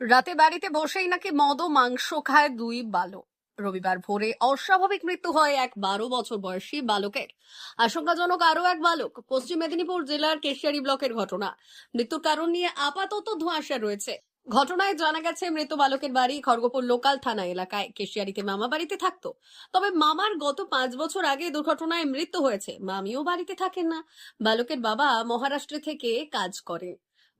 রাতে বাড়িতে বসেই নাকি মদ মাংস খায় দুই বালক। রবিবার ভোরে অস্বাভাবিক মৃত্যু হয় এক বারো বছর বয়সী বালকের। আশঙ্কাজনক আরও এক বালক, পশ্চিম মেদিনীপুর জেলার কেশিয়ারি ব্লকের ঘটনা। মৃত্যুর কারণ নিয়ে আপাতত ধোঁয়াশা রয়েছে। ঘটনায় জানা গেছে, মৃত বালকের বাড়ি খড়গপুর লোকাল থানা এলাকায়। কেশিয়ারিতে মামা বাড়িতে থাকতো। তবে মামার গত পাঁচ বছর আগে দুর্ঘটনায় মৃত্যু হয়েছে। মামিও বাড়িতে থাকেন না। বালকের বাবা মহারাষ্ট্র থেকে কাজ করে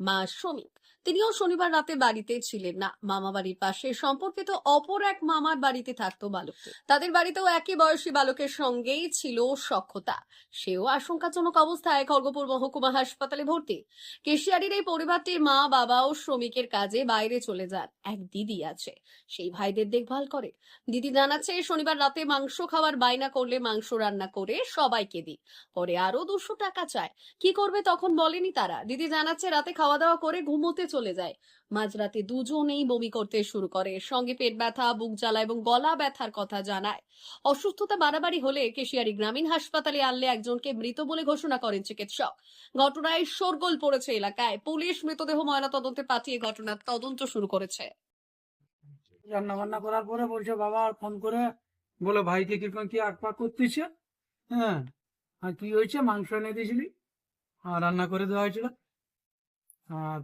মা শ্রমিক। তিনিও শনিবার রাতে বাড়িতে ছিলেন না। মামা বাড়ির পাশে সম্পর্কিত অপর এক মামার বাড়িতে থাকতো বালকটি তাদের বাড়িতেও একই বয়সী বালকের সঙ্গেই ছিল সক্ষতা। সেও আশঙ্কাজনক অবস্থায় খড়গপুর মহকুমা হাসপাতালে ভর্তি। কেশিয়ারির এই পরিবারটির মা, বাবা ও শ্রমিকের কাজে বাইরে চলে যান। এক দিদি আছে, সেই ভাইদের দেখভাল করে। দিদি জানাচ্ছে, শনিবার রাতে মাংস খাওয়ার বায়না করলে মাংস রান্না করে সবাইকে দিই। পরে আরও দুশো টাকা চায়। কি করবে তখন বলেনি তারা। দিদি জানাচ্ছে, রাতে খাওয়া দাওয়া করে ঘুমোতে চলে যায়। মাঝরাতে দুজনেই বমি করতে শুরু করে। সঙ্গে পেট ব্যথা, বুক জ্বালা এবং গলা ব্যথার কথা জানায়। অসুস্থতা বাড়াবাড়ি হলে কেশিয়ারি গ্রামীণ হাসপাতালে আনলে একজনকে মৃত বলে ঘোষণা করেন চিকিৎসক। ঘটনায় শোরগোল পড়েছে এলাকায়। পুলিশ মৃতদেহ ময়না তদন্তে পাঠিয়ে ঘটনার তদন্ত শুরু করেছে। রান্না বান্না করার পরে বলছে, বাবা, আর ফোন করে বলে ভাইকে কীরকম কি আকপাক করতেছে? হ্যাঁ। আর কি হয়েছে? মাংস এনে দিয়েছিলি। আর রান্না করে দেওয়া হয়েছিল।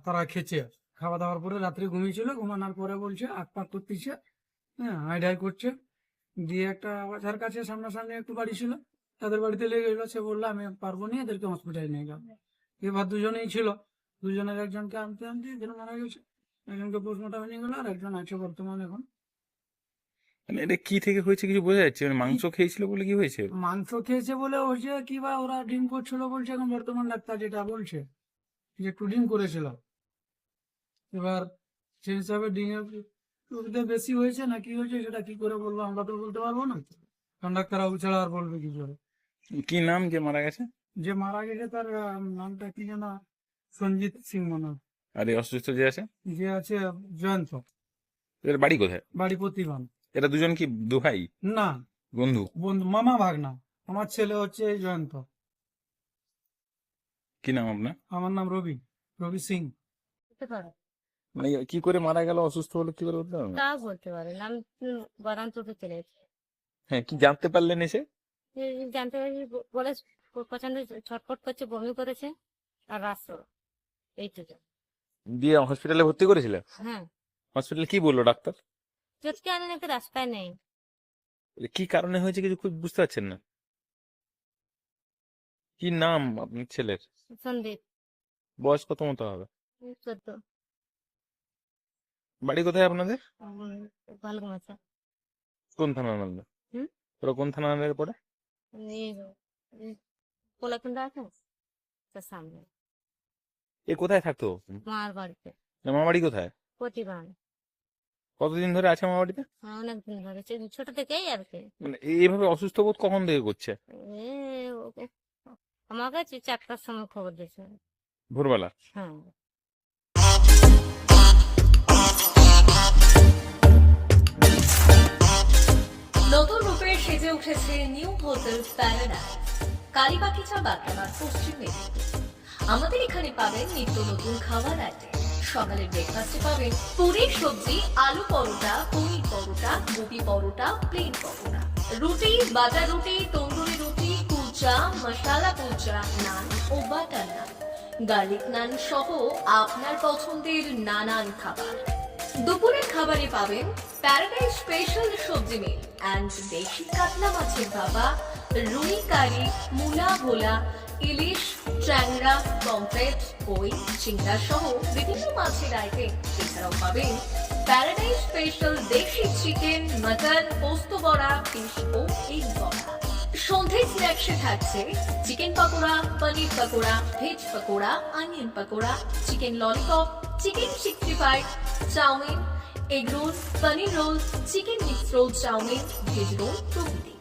তারা খেছে খাওয়া দাওয়ার পরে রাত্রে ঘুমিয়েছিল ঘুমানোর পরে বলছে আকপাক করতেছে হ্যাঁ হাইডাই করছে। দিয়ে একটা বাজার কাছে সামনাসামনি একটু বাড়ি ছিল তাদের বাড়িতে লেগে গেলো। সে বলল আমি পারব না এদেরকে হসপিটালে নিয়ে গেল এবার দুজনেই ছিল। দুজনের একজনকে আনতে আনতে এদের মারা গেছে। একজনকে পোস্টমর্টমে নিয়ে গেলো আর একজন আছে বর্তমানে এখন। মানে এটা কি থেকে হয়েছে কিছু বোঝা যাচ্ছে? মানে মাংস খেয়েছিল বলে কি হয়েছে? মাংস খেয়েছে বলে হয়েছে কি বা ওরা ডিম করছিল বলছে এখন বর্তমান ডাক্তার যেটা বলছে। একটু ডিম করেছিল এবার সেই হিসাবে ডিমের বেশি হয়েছে না কি হয়েছে সেটা কি করে বলব আমরা তো বলতে পারব না। কারণ ডাক্তারবাবু ছাড়া আর বলবে কি করে? কি নাম যে মারা গেছে? যে মারা গেছে তার নামটা কি যেন সঞ্জিত সিং মনে। আর এই অসুস্থ যে আছে? যে আছে জয়ন্ত। এদের বাড়ি কোথায়? বাড়ি প্রতিবান এরা দুজন কি দুভাই না। বন্ধু? বন্ধু মামা ভাগনা। আমার ছেলে হচ্ছে জয়ন্ত। কি নাম আপনার? আমার নাম রবি রবি সিং। মানে কি করে মারা গেল অসুস্থ হলো কি করে বলতে পারবেন? তা বলতে পারেন আমি বাদাম চোখে চলে এসেছি হ্যাঁ কি জানতে পারলেন এসে? জানতে পারি বলে প্রচণ্ড ছটফট করছে বমি করেছে আর রাস্তা। এইটুকু দিয়ে হসপিটালে ভর্তি করেছিলেন? হ্যাঁ। হসপিটালে কি বলল ডাক্তার? চোখকে আনেন একটা রাস্তায় নেই। কি কারণে হয়েছে কিছু খুব বুঝতে পারছেন না। কি নাম আপনার ছেলের? সন্দীপ। বয়স কত মতো হবে? চোদ্দ। বাড়ি কোথায় আপনাদের? ভালো আছে কোন থানা নামবে হুম? ওরা কোন থানা নামলে পরে কোলাকুন্ডা আছে? তার সামনে। এ কোথায় থাকতো? মার বাড়িতে। মামা বাড়ি কোথায়? প্রতিবান। কতদিন ধরে আছে মামা বাড়িতে? অনেক দিন ধরে। সে ছোট থেকেই আর কি। মানে এইভাবে অসুস্থ বোধ কখন থেকে করছে? এ ওকে। আমাকে চা- চারটার সময় খবর দিয়েছে। ভোরবেলা? হ্যাঁ। নতুন রূপে সেজে উঠেছে নিউ হোটেল প্যারাডাইস। কালীবাগিচা পশ্চিম মেদিনীপুর। আমাদের এখানে পাবেন নিত্য নতুন খাবার আইটেম। সকালের ব্রেকফাস্টে পাবেন পুরি সবজি আলু পরোটা পনির পরোটা গোবি পরোটা প্লেন পরোটা। রুটি বাটার রুটি তন্দুরি রুটি কুলচা মশালা কুলচা নান ও বাটার নান। গার্লিক নান সহ আপনার পছন্দের নানান খাবার। দুপুরের খাবারে পাবেন প্যারাডাইজ স্পেশাল সবজি মিল অ্যান্ড দেশি কাতলা মাছের ভাপা রুই কারি, মুলা ভোলা, ইলিশ, ট্যাংরা, পমফ্রেট কই চিংড়া সহ বিভিন্ন মাছের আইটেম এছাড়াও পাবেন প্যারাডাইজ স্পেশাল দেশি চিকেন মাটন পোস্ত বড়া ফিশ ও এগ বড়া। সন্ধে স্ন্যাক্সে থাকছে chicken pakora, paneer pakora, veg pakora onion pakora, chicken lollipop, chicken sixty five chowmein, egg roll, paneer roll, chicken mix roll, chowmein, veg roll প্রভৃতি।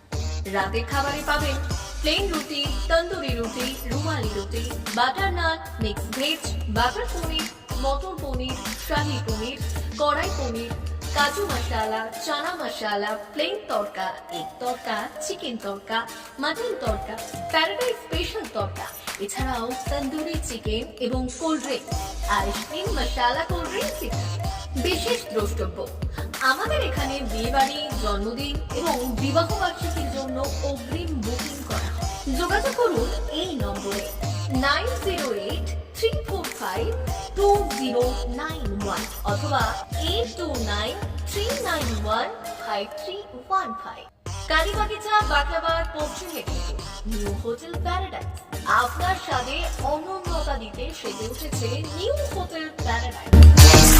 রাতের খাবারে পাবেন প্লেন রুটি, তন্দুরি রুটি, রুমালি রুটি, butter naan mix veg, butter paneer, মটর পনির, শাহি পনির, কড়াই পনির কাজু masala, chana masala plain tadka egg tadka chicken tadka mutton tadka paradise special tadka এছাড়াও tandoori chicken এবং cold drink ice cream masala cold drink বিশেষ দ্রষ্টব্য, আমাদের এখানে বিয়ে বাড়ি জন্মদিন এবং বিবাহ বার্ষিকীর জন্য অগ্রিম বুকিং করা যোগাযোগ করুন এই নম্বরে nine zero eight three four five two zero nine one অথবা eight two nine three nine one five three one five Kalibagicha Baklabad Paschim Medinipur, new hotel paradise. আপনার স্বাদে অনন্যতা দিতে সেজে উঠেছে নিউ হোটেল প্যারাডাইস।